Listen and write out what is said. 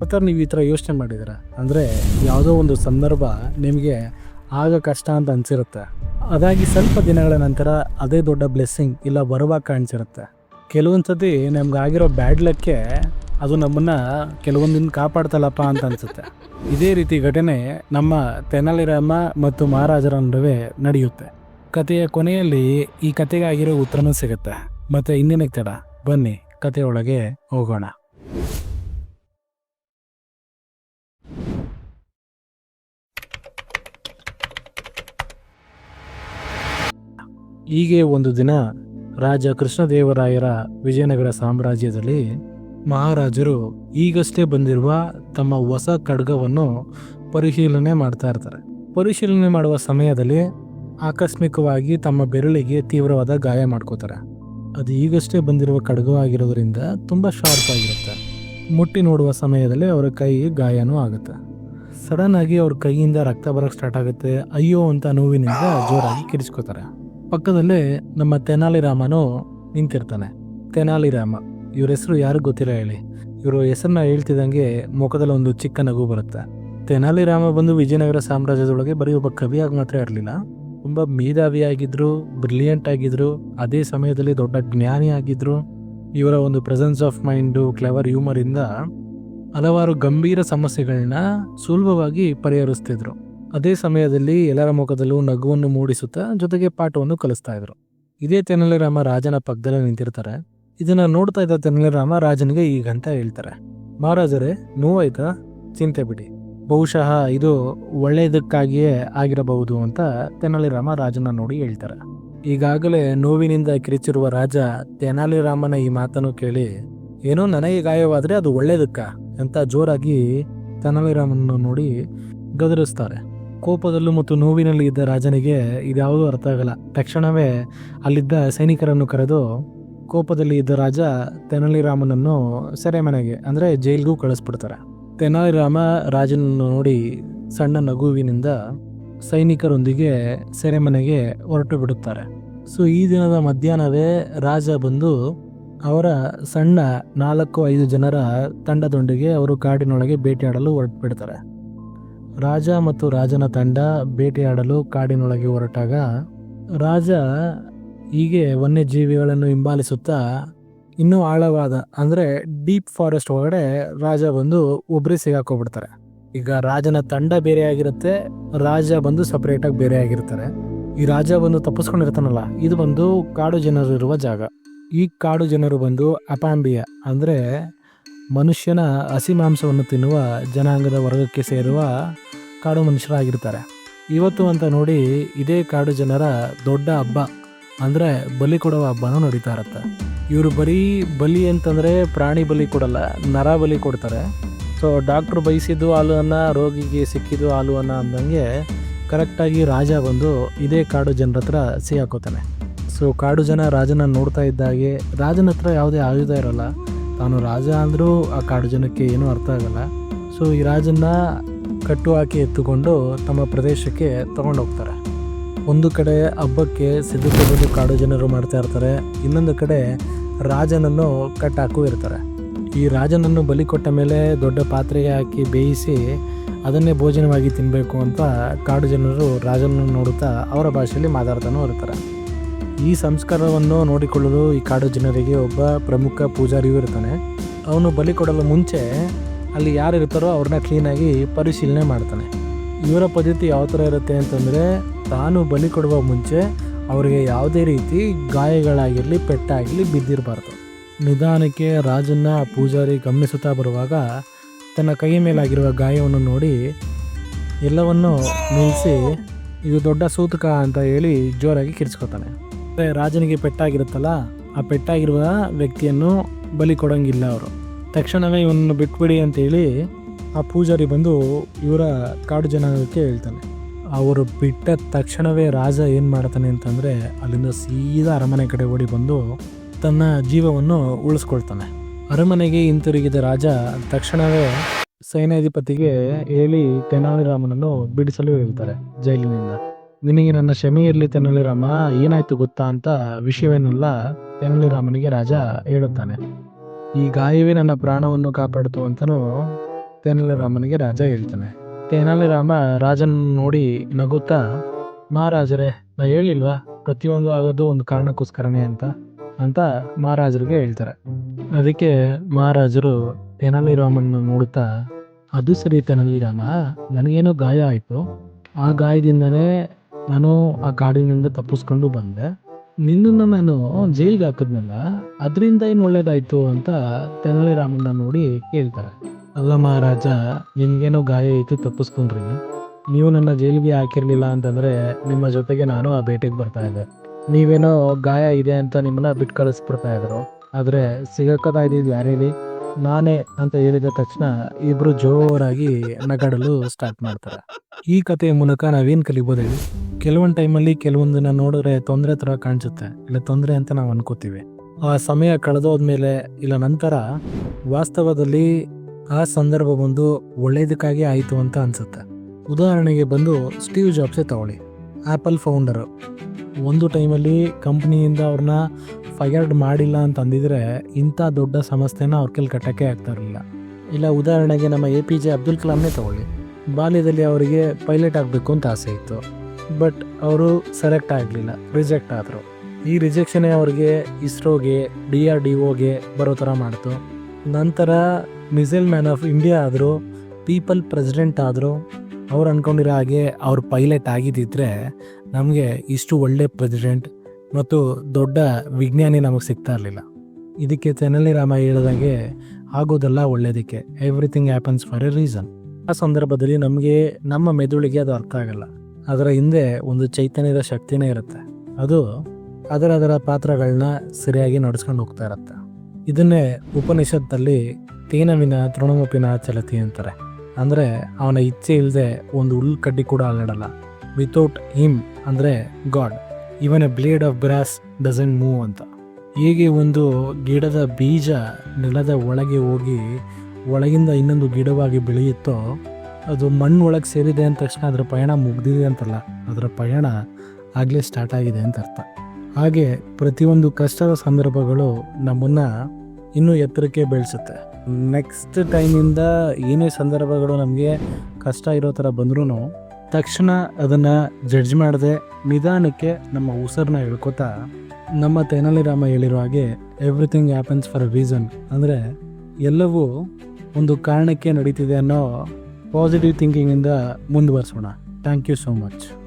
ಮತ್ತೆ ನೀವು ಈ ಥರ ಯೋಚನೆ ಮಾಡಿದ್ದೀರ ಅಂದರೆ ಯಾವುದೋ ಒಂದು ಸಂದರ್ಭ ನಿಮಗೆ ಆಗ ಕಷ್ಟ ಅಂತ ಅನಿಸಿರುತ್ತೆ. ಅದಾಗಿ ಸ್ವಲ್ಪ ದಿನಗಳ ನಂತರ ಅದೇ ದೊಡ್ಡ ಬ್ಲೆಸ್ಸಿಂಗ್ ಇಲ್ಲ ಬರುವಾಗ ಕಾಣಿಸಿರುತ್ತೆ. ಕೆಲವೊಂದು ಸತಿ ನಮ್ಗೆ ಆಗಿರೋ ಬ್ಯಾಡ್ ಲಕ್ಕೆ ಅದು ನಮ್ಮನ್ನು ಕೆಲವೊಂದಿನ ಕಾಪಾಡ್ತಲ್ಲಪ್ಪ ಅಂತ ಅನಿಸುತ್ತೆ. ಇದೇ ರೀತಿ ಘಟನೆ ನಮ್ಮ ತೆನಾಲಿರಾಮ ಮತ್ತು ಮಹಾರಾಜರ ನಡುವೆ ನಡೆಯುತ್ತೆ. ಕಥೆಯ ಕೊನೆಯಲ್ಲಿ ಈ ಕಥೆಗಾಗಿರೋ ಉತ್ತರನೂ ಸಿಗುತ್ತೆ. ಮತ್ತು ಇಂದಿನ ತಡ? ಬನ್ನಿ ಕಥೆಯೊಳಗೆ ಹೋಗೋಣ. ಹೀಗೆ ಒಂದು ದಿನ ರಾಜ ಕೃಷ್ಣದೇವರಾಯರ ವಿಜಯನಗರ ಸಾಮ್ರಾಜ್ಯದಲ್ಲಿ ಮಹಾರಾಜರು ಈಗಷ್ಟೇ ಬಂದಿರುವ ತಮ್ಮ ಹೊಸ ಖಡ್ಗವನ್ನು ಪರಿಶೀಲನೆ ಮಾಡ್ತಾ ಇರ್ತಾರೆ. ಪರಿಶೀಲನೆ ಮಾಡುವ ಸಮಯದಲ್ಲಿ ಆಕಸ್ಮಿಕವಾಗಿ ತಮ್ಮ ಬೆರಳಿಗೆ ತೀವ್ರವಾದ ಗಾಯ ಮಾಡ್ಕೋತಾರೆ. ಅದು ಈಗಷ್ಟೇ ಬಂದಿರುವ ಖಡ್ಗವಾಗಿರೋದ್ರಿಂದ ತುಂಬ ಶಾರ್ಪ್ ಆಗಿರುತ್ತೆ. ಮುಟ್ಟಿ ನೋಡುವ ಸಮಯದಲ್ಲಿ ಅವರ ಕೈಗೆ ಗಾಯನೂ ಆಗುತ್ತೆ. ಸಡನ್ ಆಗಿ ಅವ್ರ ಕೈಯಿಂದ ರಕ್ತ ಬರೋಕ್ಕೆ ಸ್ಟಾರ್ಟ್ ಆಗುತ್ತೆ. ಅಯ್ಯೋ ಅಂತ ನೋವಿನಿಂದ ಜೋರಾಗಿ ಕಿರಿಸ್ಕೋತಾರೆ ಪಕ್ಕದಲ್ಲೇ ನಮ್ಮ ತೆನಾಲಿರಾಮನು ನಿಂತಿರ್ತಾನೆ. ತೆನಾಲಿರಾಮ, ಇವ್ರ ಹೆಸರು ಯಾರಿಗೂ ಗೊತ್ತಿಲ್ಲ ಹೇಳಿ. ಇವರು ಹೆಸರನ್ನ ಹೇಳ್ತಿದ್ದಂಗೆ ಮುಖದಲ್ಲಿ ಒಂದು ಚಿಕ್ಕ ನಗು ಬರುತ್ತೆ. ತೆನಾಲಿರಾಮ ಬಂದು ವಿಜಯನಗರ ಸಾಮ್ರಾಜ್ಯದೊಳಗೆ ಬರೀ ಒಬ್ಬ ಕವಿಯಾಗಿ ಮಾತ್ರ ಇರಲಿಲ್ಲ. ತುಂಬ ಮೇಧಾವಿಯಾಗಿದ್ರು ಬ್ರಿಲಿಯಂಟ್ ಆಗಿದ್ರು, ಅದೇ ಸಮಯದಲ್ಲಿ ದೊಡ್ಡ ಜ್ಞಾನಿ ಆಗಿದ್ರು. ಇವರ ಒಂದು ಪ್ರೆಸೆನ್ಸ್ ಆಫ್ ಮೈಂಡು ಕ್ಲೆವರ್ ಹ್ಯೂಮರಿಂದ ಹಲವಾರು ಗಂಭೀರ ಸಮಸ್ಯೆಗಳನ್ನ ಸುಲಭವಾಗಿ ಪರಿಹರಿಸ್ತಿದ್ರು. ಅದೇ ಸಮಯದಲ್ಲಿ ಎಲ್ಲರ ಮುಖದಲ್ಲೂ ನಗುವನ್ನು ಮೂಡಿಸುತ್ತಾ ಜೊತೆಗೆ ಪಾಠವನ್ನು ಕಲಿಸ್ತಾ ಇದ್ರು. ಇದೇ ತೆನಲಿರಾಮ ರಾಜನ ಪಕ್ಕದಲ್ಲೇ ನಿಂತಿರ್ತಾರೆ. ಇದನ್ನ ನೋಡ್ತಾ ಇದ್ದ ತೆನಲಿರಾಮ ರಾಜನಿಗೆ ಈಗಂತ ಹೇಳ್ತಾರೆ. ಮಹಾರಾಜರೇ, ನೋವಾಯ್ತಾ? ಚಿಂತೆ ಬಿಡಿ. ಬಹುಶಃ ಇದು ಒಳ್ಳೆಯದಕ್ಕಾಗಿಯೇ ಆಗಿರಬಹುದು ಅಂತ ತೆನಾಲಿರಾಮ ರಾಜನ ನೋಡಿ ಹೇಳ್ತಾರೆ. ಈಗಾಗಲೇ ನೋವಿನಿಂದ ಕಿರಿಚಿರುವ ರಾಜ ತೆನಾಲಿರಾಮನ ಈ ಮಾತನ್ನು ಕೇಳಿ, ಏನೋ ನನಗೆ ಗಾಯವಾದರೆ ಅದು ಒಳ್ಳೇದಕ್ಕ ಅಂತ ಜೋರಾಗಿ ತೆನಾಲಿರಾಮನನ್ನು ನೋಡಿ ಗದರಿಸ್ತಾರೆ. ಕೋಪದಲ್ಲೂ ಮತ್ತು ನೋವಿನಲ್ಲಿ ಇದ್ದ ರಾಜನಿಗೆ ಇದ್ಯಾವುದೂ ಅರ್ಥ ಆಗಲ್ಲ. ತಕ್ಷಣವೇ ಅಲ್ಲಿದ್ದ ಸೈನಿಕರನ್ನು ಕರೆದು, ಕೋಪದಲ್ಲಿ ಇದ್ದ ರಾಜ ತೆನಾಲಿರಾಮನನ್ನು ಸೆರೆಮನೆಗೆ, ಅಂದರೆ ಜೈಲ್ಗೂ ಕಳಿಸ್ಬಿಡ್ತಾರೆ. ತೆನಾಲಿರಾಮ ರಾಜನನ್ನು ನೋಡಿ ಸಣ್ಣ ನಗುವಿನಿಂದ ಸೈನಿಕರೊಂದಿಗೆ ಸೆರೆಮನೆಗೆ ಹೊರಟು ಬಿಡುತ್ತಾರೆ. ಸೊ, ಈ ದಿನದ ಮಧ್ಯಾಹ್ನವೇ ರಾಜ ಬಂದು ಅವರ ಸಣ್ಣ ನಾಲ್ಕು ಐದು ಜನರ ತಂಡದೊಂದಿಗೆ ಅವರು ಕಾಡಿನೊಳಗೆ ಭೇಟಿಯಾಡಲು ಹೊರಟು ಬಿಡ್ತಾರೆ. ರಾಜ ಮತ್ತು ರಾಜನ ತಂಡ ಬೇಟೆಯಾಡಲು ಕಾಡಿನೊಳಗೆ ಹೊರಟಾಗ, ರಾಜ, ಹೀಗೆ ವನ್ಯಜೀವಿಗಳನ್ನು ಹಿಂಬಾಲಿಸುತ್ತಾ ಇನ್ನೂ ಆಳವಾದ, ಅಂದರೆ ಡೀಪ್ ಫಾರೆಸ್ಟ್ ಒಳಗಡೆ ರಾಜ ಬಂದು ಒಬ್ಬರೇ ಸಿಗಾಕೋಬಿಡ್ತಾರೆ. ಈಗ ರಾಜನ ತಂಡ ಬೇರೆ ಆಗಿರುತ್ತೆ ರಾಜ ಬಂದು ಸಪ್ರೇಟಾಗಿ ಬೇರೆ ಆಗಿರ್ತಾರೆ ಈ ರಾಜ ಬಂದು ತಪ್ಪಿಸ್ಕೊಂಡಿರ್ತಾನಲ್ಲ, ಇದು ಬಂದು ಕಾಡು ಜನರು ಇರುವ ಜಾಗ. ಈ ಕಾಡು ಜನರು ಬಂದು ಅಪಾಂಬಿಯ, ಅಂದರೆ ಮನುಷ್ಯನ ಹಸಿ ಮಾಂಸವನ್ನು ತಿನ್ನುವ ಜನಾಂಗದ ವರ್ಗಕ್ಕೆ ಸೇರುವ ಕಾಡು ಮನುಷ್ಯರಾಗಿರ್ತಾರೆ. ಇವತ್ತು ಅಂತ ನೋಡಿ ಇದೇ ಕಾಡು ಜನರ ದೊಡ್ಡ ಹಬ್ಬ ಅಂದರೆ ಬಲಿ ಕೊಡುವ ಹಬ್ಬನೂ ನಡೀತಾ ಇರುತ್ತೆ. ಇವರು ಬರೀ ಬಲಿ ಅಂತಂದರೆ ಪ್ರಾಣಿ ಬಲಿ ಕೊಡಲ್ಲ, ನರ ಬಲಿ ಕೊಡ್ತಾರೆ. ಸೊ ಡಾಕ್ಟ್ರು ಬಯಸಿದ್ದು ಹಾಲುವನ್ನು ರೋಗಿಗೆ ಸಿಕ್ಕಿದ್ದು ಹಾಲುವನ್ನು ಅಂದಂಗೆ ಕರೆಕ್ಟಾಗಿ ರಾಜ ಬಂದು ಇದೇ ಕಾಡು ಜನರ ಹತ್ರ ಸಿಗಾಕೋತಾನೆ ಸೊ ಕಾಡು ಜನ ರಾಜನ ನೋಡ್ತಾ ಇದ್ದಾಗೆ ರಾಜನ ಹತ್ರ ಯಾವುದೇ ಆಯುಧ ಇರಲ್ಲ. ತಾನು ರಾಜ ಅಂದರೂ ಆ ಕಾಡು ಜನಕ್ಕೆ ಏನೂ ಅರ್ಥ ಆಗಲ್ಲ. ಸೊ ಈ ರಾಜನ್ನ ಕಟ್ಟು ಹಾಕಿ ಎತ್ತುಕೊಂಡು ತಮ್ಮ ಪ್ರದೇಶಕ್ಕೆ ಹೋಗ್ತಾರೆ. ಒಂದು ಕಡೆ ಹಬ್ಬಕ್ಕೆ ಸಿದ್ಧತೆ ಬಂದು ಕಾಡು ಜನರು ಮಾಡ್ತಾ ಇರ್ತಾರೆ. ಇನ್ನೊಂದು ಕಡೆ ರಾಜನನ್ನು ಕಟ್ಟಾಕು ಇರ್ತಾರೆ. ಈ ರಾಜನನ್ನು ಬಲಿ ಕೊಟ್ಟ ಮೇಲೆ ದೊಡ್ಡ ಪಾತ್ರೆಗೆ ಹಾಕಿ ಬೇಯಿಸಿ ಅದನ್ನೇ ಭೋಜನವಾಗಿ ತಿನ್ನಬೇಕು ಅಂತ ಕಾಡು ಜನರು ರಾಜನನ್ನು ನೋಡುತ್ತಾ ಅವರ ಭಾಷೆಯಲ್ಲಿ ಮಾತಾಡ್ತಾನೂ ಇರ್ತಾರೆ. ಈ ಸಂಸ್ಕಾರವನ್ನು ನೋಡಿಕೊಳ್ಳಲು ಈ ಕಾಡು ಜನರಿಗೆ ಒಬ್ಬ ಪ್ರಮುಖ ಪೂಜಾರಿಯೂ ಇರ್ತಾನೆ. ಅವನು ಬಲಿ ಕೊಡಲು ಮುಂಚೆ ಅಲ್ಲಿ ಯಾರು ಇರ್ತಾರೋ ಅವ್ರನ್ನ ಕ್ಲೀನಾಗಿ ಪರಿಶೀಲನೆ ಮಾಡ್ತಾನೆ. ಇವರ ಪದ್ಧತಿ ಯಾವ ಥರ ಇರುತ್ತೆ ಅಂತಂದರೆ, ತಾನು ಬಲಿ ಕೊಡುವ ಮುಂಚೆ ಅವರಿಗೆ ಯಾವುದೇ ರೀತಿ ಗಾಯಗಳಾಗಿರಲಿ, ಪೆಟ್ಟಾಗಿರಲಿ ಬಿದ್ದಿರಬಾರ್ದು. ನಿಧಾನಕ್ಕೆ ರಾಜನ್ನ, ಪೂಜಾರಿ ಗಮನಿಸುತ್ತಾ ಬರುವಾಗ ತನ್ನ ಕೈ ಮೇಲಾಗಿರುವ ಗಾಯವನ್ನು ನೋಡಿ ಎಲ್ಲವನ್ನು ನಿಲ್ಲಿಸಿ, ಇದು ದೊಡ್ಡ ಸೂತಕ ಅಂತ ಹೇಳಿ ಜೋರಾಗಿ ಕಿರಿಸ್ಕೊತಾನೆ ರಾಜನಿಗೆ ಪೆಟ್ಟಾಗಿರುತ್ತಲ್ಲ, ಆ ಪೆಟ್ಟಾಗಿರುವ ವ್ಯಕ್ತಿಯನ್ನು ಬಲಿ ಕೊಡೋಂಗಿಲ್ಲ ಅವರು. ತಕ್ಷಣವೇ ಇವನನ್ನು ಬಿಟ್ಬಿಡಿ ಅಂತೇಳಿ ಆ ಪೂಜಾರಿ ಬಂದು ಇವರ ಕಾಡು ಜನಾಂಗಕ್ಕೆ ಹೇಳ್ತಾನೆ. ಅವರು ಬಿಟ್ಟ ತಕ್ಷಣವೇ ರಾಜ ಏನು ಮಾಡ್ತಾನೆ ಅಂತಂದರೆ ಅಲ್ಲಿಂದ ಸೀದಾ ಅರಮನೆ ಕಡೆ ಓಡಿ ಬಂದು ತನ್ನ ಜೀವವನ್ನು ಉಳಿಸ್ಕೊಳ್ತಾನೆ. ಅರಮನೆಗೆ ಹಿಂತಿರುಗಿದ ರಾಜ ತಕ್ಷಣವೇ ಸೈನ್ಯಾಧಿಪತಿಗೆ ಹೇಳಿ ತೆನಾಲಿರಾಮನನ್ನು ಬಿಡಿಸಲು ಹೇಳ್ತಾರೆ ಜೈಲಿನಿಂದ. ನಿನಗೆ ನನ್ನ ಕ್ಷಮೆ ಇರಲಿ ತೆನಲಿರಾಮ ಏನಾಯ್ತು ಗೊತ್ತಾ ಅಂತ ವಿಷಯವೇನೆಲ್ಲ ತೆನಲಿರಾಮನಿಗೆ ರಾಜ ಹೇಳುತ್ತಾನೆ. ಈ ಗಾಯವೇ ನನ್ನ ಪ್ರಾಣವನ್ನು ಕಾಪಾಡಿತು ಅಂತಲೂ ತೆನಾಲಿರಾಮನಿಗೆ ರಾಜ ಹೇಳ್ತಾನೆ. ತೆನಾಲಿರಾಮ ರಾಜನ್ ನೋಡಿ ನಗುತ್ತಾ, ಮಹಾರಾಜರೇ, ನಾ ಹೇಳಿಲ್ವಾ? ಪ್ರತಿಯೊಂದು ಆಗೋದು ಒಂದು ಕಾರಣಕ್ಕೋಸ್ಕರನೇ ಅಂತ ಅಂತ ಮಹಾರಾಜರಿಗೆ ಹೇಳ್ತಾರೆ. ಅದಕ್ಕೆ ಮಹಾರಾಜರು ತೆನಾಲಿರಾಮನ್ನ ನೋಡುತ್ತಾ, ಅದು ಸರಿ ತೆನಾಲಿರಾಮ ನನಗೇನೋ ಗಾಯ ಆಯಿತು. ಆ ಗಾಯದಿಂದನೇ ನಾನು ಆ ಗಾಡಿನಿಂದ ತಪ್ಪಿಸ್ಕೊಂಡು ಬಂದೆ. ನಿನ್ನನ್ನು ನಾನು ಜೈಲಿಗೆ ಹಾಕಿದ್ನಲ್ಲ, ಅದರಿಂದ ಏನು ಒಳ್ಳೇದಾಯ್ತು ಅಂತ ತೆನಾಲಿರಾಮನ್ನ ನೋಡಿ ಕೇಳ್ತಾರೆ. ಅಲ್ಲ ಮಹಾರಾಜ ನಿಮಗೇನೋ ಗಾಯ ಇತ್ತು, ತಪ್ಪಿಸ್ಕೊಂಡ್ರಿ. ನೀವು ನನ್ನ ಜೈಲಿಗೆ ಹಾಕಿರಲಿಲ್ಲ ಅಂತಂದ್ರೆ ನಿಮ್ಮ ಜೊತೆಗೆ ನಾನು ಆ ಭೇಟಿಗೆ ಬರ್ತಾ ಇದ್ದೆ. ನೀವೇನೋ ಗಾಯ ಇದೆ ಅಂತ ನಿಮ್ಮನ್ನ ಬಿಟ್ಟು ಕಳಿಸ್ಬಿಡ್ತಾ ಇದ್ರು. ಆದರೆ ಸಿಗಕ್ಕದ ಇದ್ದಿದ್ದು ಯಾರೇಳಿ ನಾನೇ ಅಂತ ಹೇಳಿದ ತಕ್ಷಣ ಇಬ್ರು ಜೋರಾಗಿ ನಗಾಡಲು ಸ್ಟಾರ್ಟ್ ಮಾಡ್ತಾರೆ. ಈ ಕಥೆಯ ಮೂಲಕ ನಾವೇನು ಕಲಿಬೋದು ಹೇಳಿ? ಕೆಲವೊಂದು ಟೈಮಲ್ಲಿ ಕೆಲವೊಂದನ್ನ ನೋಡಿದ್ರೆ ತೊಂದರೆ ಥರ ಕಾಣಿಸುತ್ತೆ. ಇಲ್ಲ ತೊಂದರೆ ಅಂತ ನಾವು ಅನ್ಕೋತೀವಿ. ಆ ಸಮಯ ಕಳೆದೋದ್ಮೇಲೆ ಇಲ್ಲ ನಂತರ ವಾಸ್ತವದಲ್ಲಿ ಆ ಸಂದರ್ಭ ಬಂದು ಒಳ್ಳೇದಕ್ಕಾಗಿ ಆಯಿತು ಅಂತ ಅನ್ಸುತ್ತೆ. ಉದಾಹರಣೆಗೆ ಬಂದು ಸ್ಟೀವ್ ಜಾಬ್ಸೇ ತಗೊಳ್ಳಿ. ಆ್ಯಪಲ್ ಫೌಂಡರು ಒಂದು ಟೈಮಲ್ಲಿ ಕಂಪ್ನಿಯಿಂದ ಅವ್ರನ್ನ ಫೈರ್ಡ್ ಮಾಡಿಲ್ಲ ಅಂತಂದಿದ್ರೆ ಇಂಥ ದೊಡ್ಡ ಸಮಸ್ಯೆನ ಅವ್ರ ಕೈಲಿ ಕಟ್ಟೋಕ್ಕೆ ಆಗ್ತಾ ಇರಲಿಲ್ಲ. ಇಲ್ಲ, ಉದಾಹರಣೆಗೆ ನಮ್ಮ ಎ ಪಿ ಜೆ ಅಬ್ದುಲ್ ಕಲಾಂನೇ ತಗೊಳ್ಳಿ. ಬಾಲ್ಯದಲ್ಲಿ ಅವರಿಗೆ ಪೈಲಟ್ ಆಗಬೇಕು ಅಂತ ಆಸೆ ಇತ್ತು. ಬಟ್ ಅವರು ಸೆಲೆಕ್ಟ್ ಆಗಲಿಲ್ಲ ರಿಜೆಕ್ಟ್ ಆದರು. ಈ ರಿಜೆಕ್ಷನೇ ಅವ್ರಿಗೆ ಇಸ್ರೋಗೆ ಡಿ ಆರ್ ಡಿ ಒಗೆ ಬರೋ ಥರ ಮಾಡ್ತು. ನಂತರ ಮಿಸೈಲ್ ಮ್ಯಾನ್ ಆಫ್ ಇಂಡಿಯಾ ಆದರು ಪೀಪಲ್ ಪ್ರೆಸಿಡೆಂಟ್ ಆದರು ಅವ್ರು ಅಂದ್ಕೊಂಡಿರೋ ಹಾಗೆ ಅವ್ರು ಪೈಲಟ್ ಆಗಿದ್ದಿದ್ರೆ ನಮಗೆ ಇಷ್ಟು ಒಳ್ಳೆ ಪ್ರೆಸಿಡೆಂಟ್ ಮತ್ತು ದೊಡ್ಡ ವಿಜ್ಞಾನಿ ನಮಗೆ ಸಿಗ್ತಾ ಇರಲಿಲ್ಲ. ಇದಕ್ಕೆ ತೆನಲಿ ರಾಮ ಹೇಳಿದಾಗೆ ಆಗೋದೆಲ್ಲ ಒಳ್ಳೇದಕ್ಕೆ. Everything happens for a reason ಆ ಸಂದರ್ಭದಲ್ಲಿ ನಮಗೆ ನಮ್ಮ ಮೆದುಳಿಗೆ ಅದು ಅರ್ಥ ಆಗಲ್ಲ. ಅದರ ಹಿಂದೆ ಒಂದು ಚೈತನ್ಯದ ಶಕ್ತಿನೇ ಇರುತ್ತೆ. ಅದು ಅದರ ಅದರ ಪಾತ್ರಗಳನ್ನ ಸರಿಯಾಗಿ ನಡೆಸ್ಕೊಂಡು ಹೋಗ್ತಾ ಇರುತ್ತೆ. ಇದನ್ನೇ ಉಪನಿಷತ್ತಲ್ಲಿ ತೇನವಿನ ತೃಣಮುಪಿನ ಚಲತಿ ಅಂತಾರೆ. ಅಂದರೆ ಅವನ ಇಚ್ಛೆ ಇಲ್ಲದೆ ಒಂದು ಹುಲ್ ಕಡ್ಡಿ ಕೂಡ ಅಲ್ಲಾಡಲ್ಲ. ವಿತೌಟ್ ಹಿಮ್ ಅಂದರೆ God even a blade of brass doesn't move ಅಂತ. ಹೀಗೆ ಒಂದು ಗಿಡದ ಬೀಜ ನೆಲದ ಒಳಗೆ ಹೋಗಿ ಒಳಗಿಂದ ಇನ್ನೊಂದು ಗಿಡವಾಗಿ ಬೆಳೆಯುತ್ತೋ, ಅದು ಮಣ್ಣು ಒಳಗೆ ಸೇರಿದೆ ಅಂದ ತಕ್ಷಣ ಅದರ ಪಯಣ ಮುಗ್ದಿದೆ ಅಂತಲ್ಲ. ಅದರ ಪಯಣ ಆಗಲೇ ಸ್ಟಾರ್ಟ್ ಆಗಿದೆ ಅಂತ ಅರ್ಥ. ಹಾಗೆ ಪ್ರತಿಯೊಂದು ಕಷ್ಟದ ಸಂದರ್ಭಗಳು ನಮ್ಮನ್ನು ಇನ್ನೂ ಎತ್ತರಕ್ಕೆ ಬೆಳೆಸುತ್ತೆ. ನೆಕ್ಸ್ಟ್ ಟೈಮಿಂದ ಏನೇ ಸಂದರ್ಭಗಳು ನಮಗೆ ಕಷ್ಟ ಇರೋ ಥರ ಬಂದ್ರೂ ತಕ್ಷಣ ಅದನ್ನು ಜಡ್ಜ್ ಮಾಡದೆ ನಿಧಾನಕ್ಕೆ ನಮ್ಮ ಉಸಿರನ್ನ ಹೇಳ್ಕೊತಾ ನಮ್ಮ ತೆನಾಲಿರಾಮ ಹೇಳಿರೋ ಹಾಗೆ everything happens for a reason ಅಂದರೆ ಎಲ್ಲವೂ ಒಂದು ಕಾರಣಕ್ಕೆ ನಡೀತಿದೆ ಅನ್ನೋ ಪಾಸಿಟಿವ್ ಥಿಂಕಿಂಗಿಂದ ಮುಂದುವರಿಸೋಣ. Thank you so much